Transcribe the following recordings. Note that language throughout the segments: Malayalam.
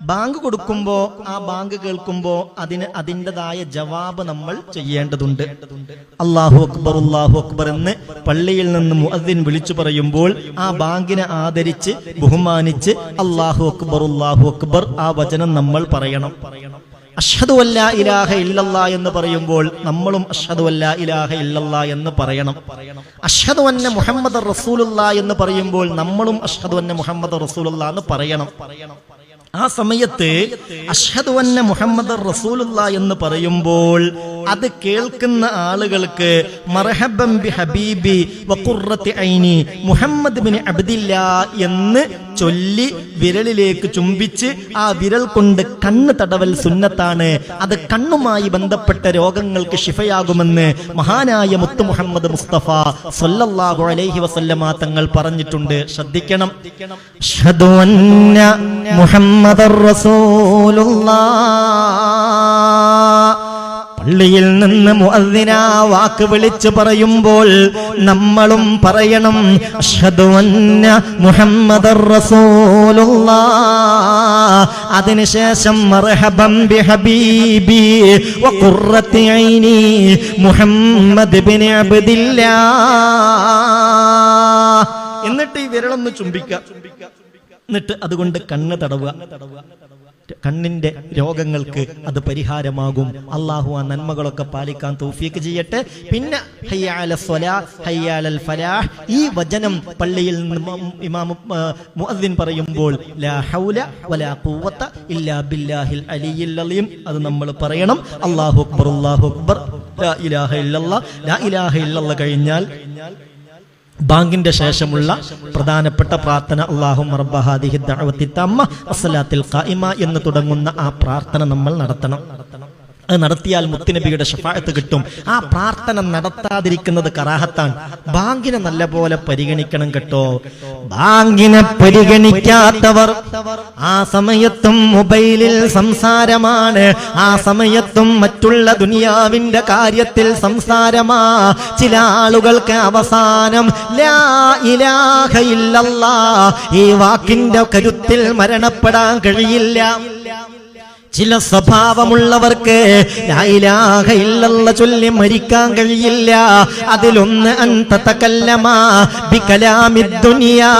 ബാങ്ക് കൊടുക്കുമ്പോ ആ ബാങ്ക് കേൾക്കുമ്പോ അതിന് അതിന്റെതായ ജവാബ് നമ്മൾ ചെയ്യേണ്ടതുണ്ട്. അള്ളാഹു അക്ബർ അള്ളാഹു അക്ബർ എന്ന് പള്ളിയിൽ നിന്ന് മുഅദ്ദിൻ വിളിച്ചു പറയുമ്പോൾ ആ ബാങ്കിനെ ആദരിച്ച് ബഹുമാനിച്ച് അള്ളാഹു അക്ബർ അള്ളാഹു അക്ബർ ആ വചനം നമ്മൾ പറയണം. അഷ്ഹദു അല്ല ഇലാഹ ഇല്ലല്ല എന്ന് പറയുമ്പോൾ നമ്മളും അഷ്ഹദു അല്ല ഇലാഹ ഇല്ലല്ല എന്ന് പറയണം. അഷ്ഹദു അന്ന മുഹമ്മദ് റസൂലുള്ള എന്ന് പറയുമ്പോൾ നമ്മളും അഷ്ഹദു അന്ന മുഹമ്മദ് റസൂലുള്ള എന്ന് പറയണം. ആ സമയത്ത് അഷ്ഹദു അന്ന മുഹമ്മദ് റസൂലുള്ള എന്ന് പറയുമ്പോൾ അത് കേൾക്കുന്ന ആളുകൾക്ക് ബി ഹബീബി ഐനി മുഹമ്മദ് എന്ന് ചൊല്ലി വിരലിലേക്ക് ചുംബിച്ച് ആ വിരൽ കൊണ്ട് കണ്ണ് തടവൽ സുന്നത്താണ്. അത് കണ്ണുമായി ബന്ധപ്പെട്ട രോഗങ്ങൾക്ക് ശിഫയാകുമെന്ന് മഹാനായ മുത്ത് മുഹമ്മദ് മുസ്തഫ സൊല്ലാഹു അലൈഹി വസല്ലമ തങ്ങൾ പറഞ്ഞിട്ടുണ്ട്. ശ്രദ്ധിക്കണം. മുഹമ്മദർ റസൂലുള്ളാഹ് പള്ളിയിൽ നിന്ന് മുഅദ്ദിനാ വാക്ക് വിളിച്ചു പറയുമ്പോൾ നമ്മളും പറയണം അഷ്ഹദു അന്ന മുഹമ്മദർ റസൂലുള്ളാഹ്. അതിനുശേഷം മർഹബം ബി ഹബീബി വ ഖുർറത്തി ഐനി മുഹമ്മദ് ബിൻ അബ്ദില്ലാ എന്നിട്ട് ഈ വിരളൊന്ന് ചുംബിക്കുക എന്നിട്ട് അതുകൊണ്ട് കണ്ണ് തടവുക. കണ്ണിന്റെ രോഗങ്ങൾക്ക് അത് പരിഹാരമാകും. അള്ളാഹു ആ നന്മകളൊക്കെ പാലിക്കാൻ തൗഫീക്ക് ചെയ്യട്ടെ. പിന്നെ ഈ വചനം പള്ളിയിൽ നിന്ന് ഇമാം മുഅദ്ദിൻ പറയുമ്പോൾ ലാ ഹൗല വലാ ഖുവത ഇല്ലാ ബില്ലാഹിൽ അത് നമ്മൾ പറയണം. അല്ലാഹു അക്ബർ അല്ലാഹു അക്ബർ. ലാ ഇലാഹ ഇല്ലല്ലാഹ് ലാ ഇലാഹ ഇല്ലല്ലാഹ് കഴിഞ്ഞാൽ ബാങ്കിന്റെ ശേഷമുള്ള പ്രധാനപ്പെട്ട പ്രാർത്ഥന അള്ളാഹും എന്ന് തുടങ്ങുന്ന ആ പ്രാർത്ഥന നമ്മൾ നടത്തണം. അത് നടത്തിയാൽ മുത്തുനബിയുടെ ഷഫായത്ത് കിട്ടും. ആ പ്രാർത്ഥന നടത്താതിരിക്കുന്നത് കറാഹത്താണ്. ബാങ്കിനെ നല്ലപോലെ പരിഗണിക്കണം കേട്ടോ. ബാങ്കിനെ പരിഗണിക്കാത്തവർ ആ സമയത്തും മൊബൈലിൽ സംസാരമാണ്. ആ സമയത്തും മറ്റുള്ള ദുനിയാവിന്റെ കാര്യത്തിൽ സംസാരമാ. ചില ആളുകൾക്ക് അവസാനം ഈ വാക്കിന്റെ കരുത്തിൽ മരണപ്പെടാൻ കഴിയില്ല. ചില സ്വഭാവമുള്ളവർക്ക് ചൊല്ലി മരിക്കാൻ കഴിയില്ല. അതിലൊന്ന് അന്തതകല്ലമാ ബികലാമിദ്ദുനിയാ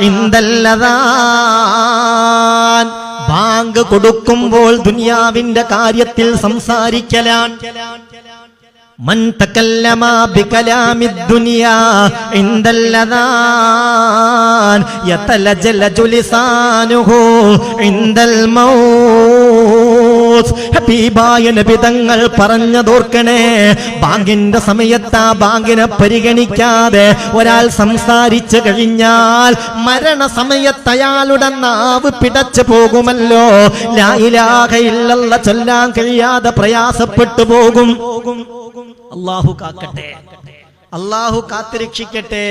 ഇന്ദല്ലദാൻ ബാങ്ക് കൊടുക്കുമ്പോൾ ദുനിയാവിന്റെ കാര്യത്തിൽ സംസാരിക്കലാൻ. മൻ ജല ബികലാമി ദുനിയാ മൗ ഫിറോസ് ഹബീബായ നബിതങ്ങൾ പറഞ്ഞതോർക്കണേ. ബാങ്കിന്റെ സമയത്ത് ആ ബാങ്കിനെ പരിഗണിക്കാതെ ഒരാൾ സംസാരിച്ചു കഴിഞ്ഞാൽ മരണസമയത്ത് അയാളുടെ നാവ് പിടച്ചു പോകുമല്ലോ. ചൊല്ലാൻ കഴിയാതെ പ്രയാസപ്പെട്ടു പോകും. അള്ളാഹു കാക്കട്ടെ. അള്ളാഹു കാത്തിരക്ഷിക്കട്ടെ.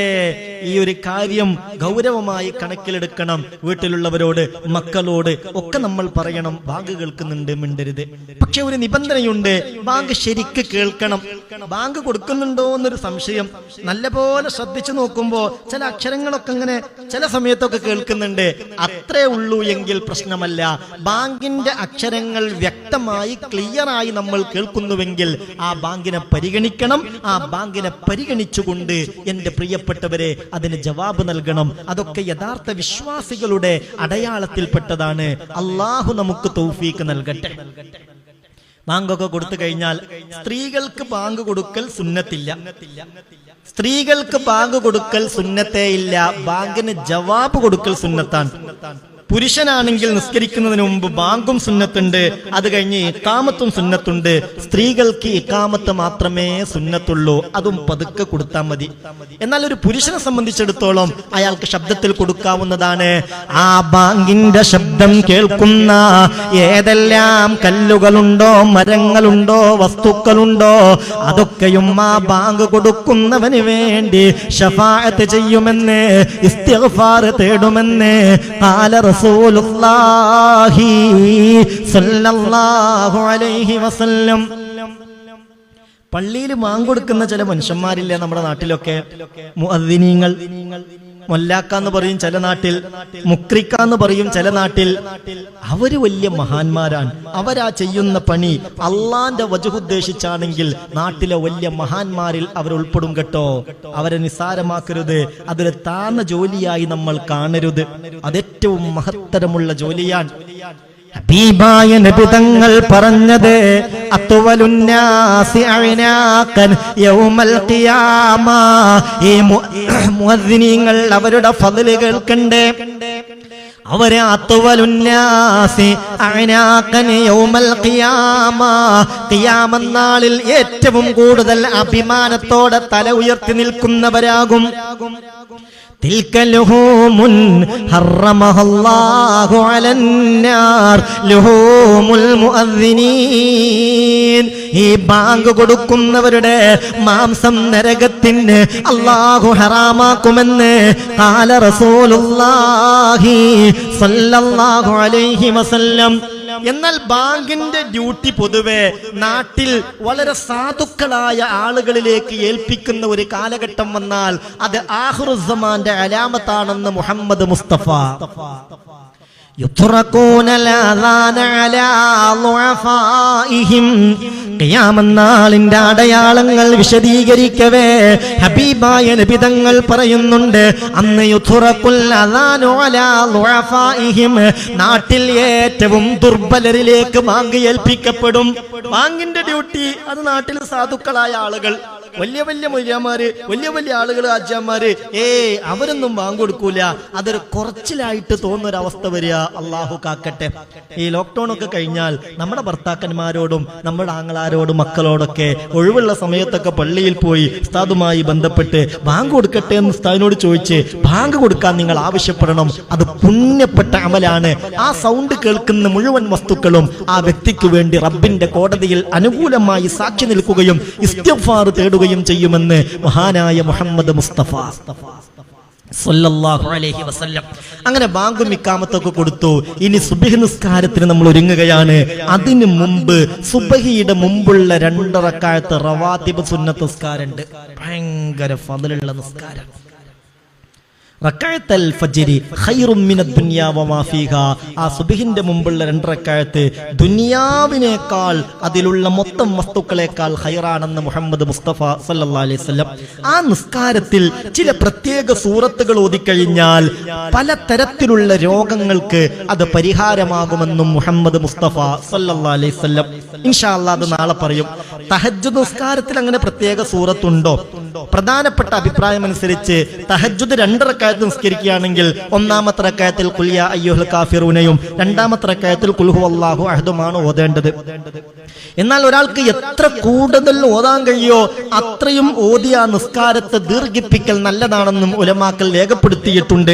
ഈ ഒരു കാര്യം ഗൗരവമായി കണക്കിലെടുക്കണം. വീട്ടിലുള്ളവരോട് മക്കളോട് ഒക്കെ നമ്മൾ പറയണം. ബാങ്ക് കേൾക്കുന്നുണ്ട് മിണ്ടരുത്. പക്ഷെ ഒരു നിബന്ധനയുണ്ട്. ബാങ്ക് ശരിക്ക് കേൾക്കണം. ബാങ്ക് കൊടുക്കുന്നുണ്ടോ എന്നൊരു സംശയം. നല്ലപോലെ ശ്രദ്ധിച്ചു നോക്കുമ്പോ ചില അക്ഷരങ്ങളൊക്കെ ഇങ്ങനെ ചില സമയത്തൊക്കെ കേൾക്കുന്നുണ്ട്. അത്രേ ഉള്ളൂ എങ്കിൽ പ്രശ്നമല്ല. ബാങ്കിന്റെ അക്ഷരങ്ങൾ വ്യക്തമായി ക്ലിയറായി നമ്മൾ കേൾക്കുന്നുവെങ്കിൽ ആ ബാങ്കിനെ പരിഗണിക്കണം. ആ ബാങ്കിനെ പരിഗണിച്ചുകൊണ്ട് എന്റെ പ്രിയപ്പെട്ടവരെ അതിന് ജവാബ് നൽകണം. അതൊക്കെ യഥാർത്ഥ വിശ്വാസികളുടെ അടയാളത്തിൽപ്പെട്ടതാണ്. അള്ളാഹു നമുക്ക് തൗഫീക്ക് നൽകട്ടെ. ബാങ്കൊക്കെ കൊടുത്തു കഴിഞ്ഞാൽ സ്ത്രീകൾക്ക് ബാങ്ക് കൊടുക്കൽ സുന്നത്തില്ല. സ്ത്രീകൾക്ക് ബാങ്ക് കൊടുക്കൽ സുന്നത്തേ ഇല്ല. ബാങ്കിന് ജവാബ് കൊടുക്കൽ സുന്നത്താണ്. പുരുഷനാണെങ്കിൽ നിസ്കരിക്കുന്നതിന് മുമ്പ് ബാങ്കും സുന്നത്തുണ്ട്. അത് കഴിഞ്ഞ് ഇക്കാമത്തും സുന്നത്തുണ്ട്. സ്ത്രീകൾക്ക് ഇക്കാമത്ത് മാത്രമേ സുന്നത്തുള്ളൂ. അതും പതുക്കെ കൊടുത്താൽ മതി. എന്നാൽ ഒരു പുരുഷനെ സംബന്ധിച്ചിടത്തോളം അയാൾക്ക് ശബ്ദത്തിൽ കൊടുക്കാവുന്നതാണ്. ആ ബാങ്കിന്റെ ശബ്ദം കേൾക്കുന്ന ഏതെല്ലാം കല്ലുകളുണ്ടോ മരങ്ങളുണ്ടോ വസ്തുക്കളുണ്ടോ അതൊക്കെയും ആ ബാങ്ക് കൊടുക്കുന്നവന് വേണ്ടി ഷഫാഅത്ത് ചെയ്യുമെന്ന് ഇസ്തിഗ്ഫാർ തേടുമെന്ന് കാല റസൂലുള്ളാഹി സല്ലല്ലാഹു അലൈഹി വസല്ലം. പള്ളിയിൽ മാങ്കൊടുക്കുന്ന ചില മനുഷ്യന്മാരില്ലേ നമ്മുടെ നാട്ടിലൊക്കെ? മുഅദ്ദിനീങ്ങൾ. മൊല്ലാക്കാന്ന് പറയും ചില നാട്ടിൽ മുക്രിക്കാന്ന് പറയും ചില നാട്ടിൽ. അവർ വലിയ മഹാന്മാരാണ്. അവരാ ചെയ്യുന്ന പണി അള്ളാന്റെ വജുദ്ദേശിച്ചാണെങ്കിൽ നാട്ടിലെ വലിയ മഹാന്മാരിൽ അവർ ഉൾപ്പെടും കേട്ടോ. അവരെ നിസ്സാരമാക്കരുത്. അതൊരു താന്ന ജോലിയായി നമ്മൾ കാണരുത്. അതേറ്റവും മഹത്തരമുള്ള ജോലിയാണ്. ഹബീബായ പറഞ്ഞത് അഅ്നാക്കൻ യൗമൽ ഖിയാമ. മുഅദ്ദിനീങ്ങൾ അവരുടെ ഫതിൽ കേൾക്കണ്ടേ? അവരെ അത്തുവലുന്നാസി ഖിയാമനാളിൽ ഏറ്റവും കൂടുതൽ അഭിമാനത്തോടെ തല ഉയർത്തി നിൽക്കുന്നവരാകും. تلك لهوم حرمها الله على النار لهوم المؤذنين ഈ ബാങ്ക് കൊടുക്കുന്നവരുടെ മാംസം നരകത്തിന് അള്ളാഹു ഹറാമാക്കുമെന്ന് കാല റസൂലുള്ളാഹി സല്ലല്ലാഹു അലൈഹി വസല്ലം എന്നാൽ ബാങ്കിന്റെ ഡ്യൂട്ടി പൊതുവെ നാട്ടിൽ വളരെ സാധുക്കളായ ആളുകളിലേക്ക് ഏൽപ്പിക്കുന്ന ഒരു കാലഘട്ടം വന്നാൽ അത് ആഹുറുസമാന്റെ അലാമത്താണെന്ന് മുഹമ്മദ് മുസ്തഫ. ിന്റെ അടയാളങ്ങൾ വിശദീകരിക്കവേ. ഹബീബായ നിബിതങ്ങൾ പറയുന്നുണ്ട് അന്ന് നാട്ടിൽ ഏറ്റവും ദുർബലരിലേക്ക് ബാങ്ക് ഏൽപ്പിക്കപ്പെടും ബാങ്കിന്റെ ഡ്യൂട്ടി അത് നാട്ടിൽ സാധുക്കളായ ആളുകൾ. വലിയ വലിയ മൊയ്യാമാര് വലിയ വലിയ ആളുകൾ അജ്ജന്മാര് ഏ അവരൊന്നും ബാങ്ക് കൊടുക്കൂല അതൊരു കുറച്ചിലായിട്ട് തോന്നുന്ന ഒരു അവസ്ഥ വരിക അള്ളാഹു കാക്കട്ടെ. ഈ ലോക്ക്ഡൌൺ ഒക്കെ കഴിഞ്ഞാൽ നമ്മുടെ ഭർത്താക്കന്മാരോടും നമ്മുടെ ആങ്ങളാരോടും മക്കളോടൊക്കെ ഒഴിവുള്ള സമയത്തൊക്കെ പള്ളിയിൽ പോയി ഉസ്താദുമായി ബന്ധപ്പെട്ട് ബാങ്ക് കൊടുക്കട്ടെ എന്ന് ഉസ്താദിനോട് ചോദിച്ച് ബാങ്ക് കൊടുക്കാൻ നിങ്ങൾ ആവശ്യപ്പെടണം. അത് പുണ്യപ്പെട്ട അമലാണ്. ആ സൗണ്ട് കേൾക്കുന്ന മുഴുവൻ വസ്തുക്കളും ആ വ്യക്തിക്ക് വേണ്ടി റബ്ബിന്റെ കോടതിയിൽ അനുകൂലമായി സാക്ഷി നിൽക്കുകയും ഇസ്തിഗ്ഫാർ തേടുകയും ചെയ്യുമെന്ന് മഹാനായ മുഹമ്മദ് മുസ്തഫ അങ്ങനെ ബാങ്കും ഇക്കാമത്തൊക്കെ കൊടുത്തു. ഇനി സുബഹി നിസ്കാരത്തിന് നമ്മൾ ഒരുങ്ങുകയാണ്. അതിന് മുമ്പ് സുബഹിയുടെ മുമ്പുള്ള രണ്ടറക്കാലത്ത് റവാത്തിബ് സുന്നത്ത് നിസ്കാരമുണ്ട്. ഭയങ്കര ഫതിലുള്ള നിസ്കാരം. ആ സുബ്ഹിന്റെ മുമ്പുള്ള രണ്ട് റക്കായത്ത് ദുനിയാവിനേക്കാൾ അതിലുള്ള മൊത്തം വസ്തുക്കളെക്കാൾ ഹൈറാണെന്ന് മുഹമ്മദ് മുസ്തഫ സല്ലല്ലാഹു അലൈഹി വസല്ലം ആ നിസ്കാരത്തിൽ ചില പ്രത്യേക സൂറത്തുകൾ ഓതിക്കഴിഞ്ഞാൽ പല തരത്തിലുള്ള രോഗങ്ങൾക്ക് അത് പരിഹാരമാകുമെന്നും മുഹമ്മദ് മുസ്തഫ സല്ലല്ലാഹു അലൈഹി വസല്ലം ഇൻഷാ അല്ലാഹ് അത് നാളെ പറയും. തഹജ്ജു നിസ്കാരത്തിൽ അങ്ങനെ പ്രത്യേക സൂറത്തുണ്ടോ? പ്രധാനപ്പെട്ട അഭിപ്രായം അനുസരിച്ച് തഹജ്ജുദ് രണ്ട് റക്കായത്ത് നിസ്കരിക്കുകയാണെങ്കിൽ ഒന്നാമത്തെ റക്കായത്തിൽ കുല്യ അയ്യുഹൽ കാഫിറൂനയും രണ്ടാമത്തെ റക്കായത്തിൽ കുൽഹു അള്ളാഹു അഹദുമാണ് ഓതേണ്ടത്. എന്നാൽ ഒരാൾക്ക് എത്ര കൂടുതൽ ഓതാൻ കഴിയോ അത്രയും ഓതിയ നിസ്കാരത്തെ ദീർഘിപ്പിക്കൽ നല്ലതാണെന്നും ഉലമാക്കൽ രേഖപ്പെടുത്തിയിട്ടുണ്ട്.